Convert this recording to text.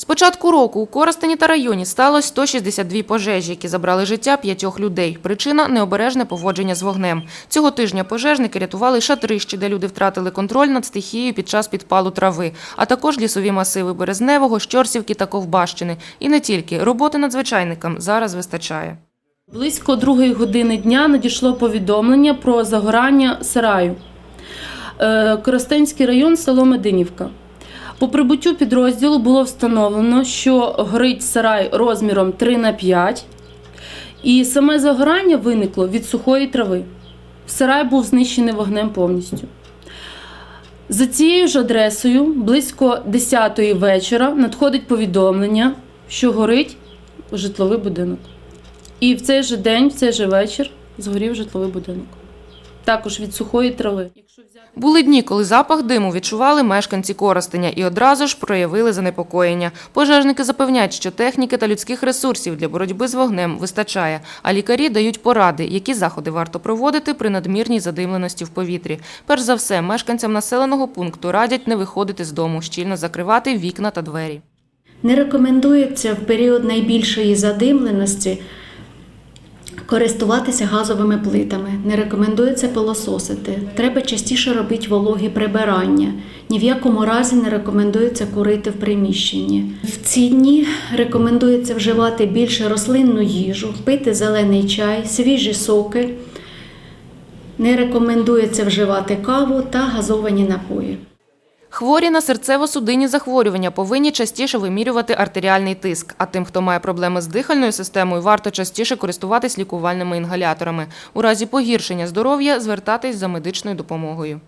З початку року у Коростені та районі сталося 162 пожежі, які забрали життя п'ятьох людей. Причина – необережне поводження з вогнем. Цього тижня пожежники рятували шатрищі, де люди втратили контроль над стихією під час підпалу трави, а також лісові масиви Березневого, Щорсівки та Ковбащини. І не тільки. Роботи надзвичайникам зараз вистачає. Близько другої години дня надійшло повідомлення про загорання сараю. Е, Коростенський район, село Мединівка. По прибуттю підрозділу було встановлено, що горить сарай розміром 3 на 5 і саме загорання виникло від сухої трави. Сарай був знищений вогнем повністю. За цією ж адресою, близько 10-ї вечора, надходить повідомлення, що горить житловий будинок. І в цей же день, в цей же вечір згорів житловий будинок. Також від сухої трави. Були дні, коли запах диму відчували мешканці Коростеня і одразу ж проявили занепокоєння. Пожежники запевняють, що техніки та людських ресурсів для боротьби з вогнем вистачає, а лікарі дають поради, які заходи варто проводити при надмірній задимленості в повітрі. Перш за все, мешканцям населеного пункту радять не виходити з дому, щільно закривати вікна та двері. Не рекомендується в період найбільшої задимленості користуватися газовими плитами. Не рекомендується пилососити. Треба частіше робити вологі прибирання. Ні в якому разі не рекомендується курити в приміщенні. В ці дні рекомендується вживати більше рослинну їжу, пити зелений чай, свіжі соки. Не рекомендується вживати каву та газовані напої. Хворі на серцево-судинні захворювання повинні частіше вимірювати артеріальний тиск. А тим, хто має проблеми з дихальною системою, варто частіше користуватись лікувальними інгаляторами. У разі погіршення здоров'я звертатись за медичною допомогою.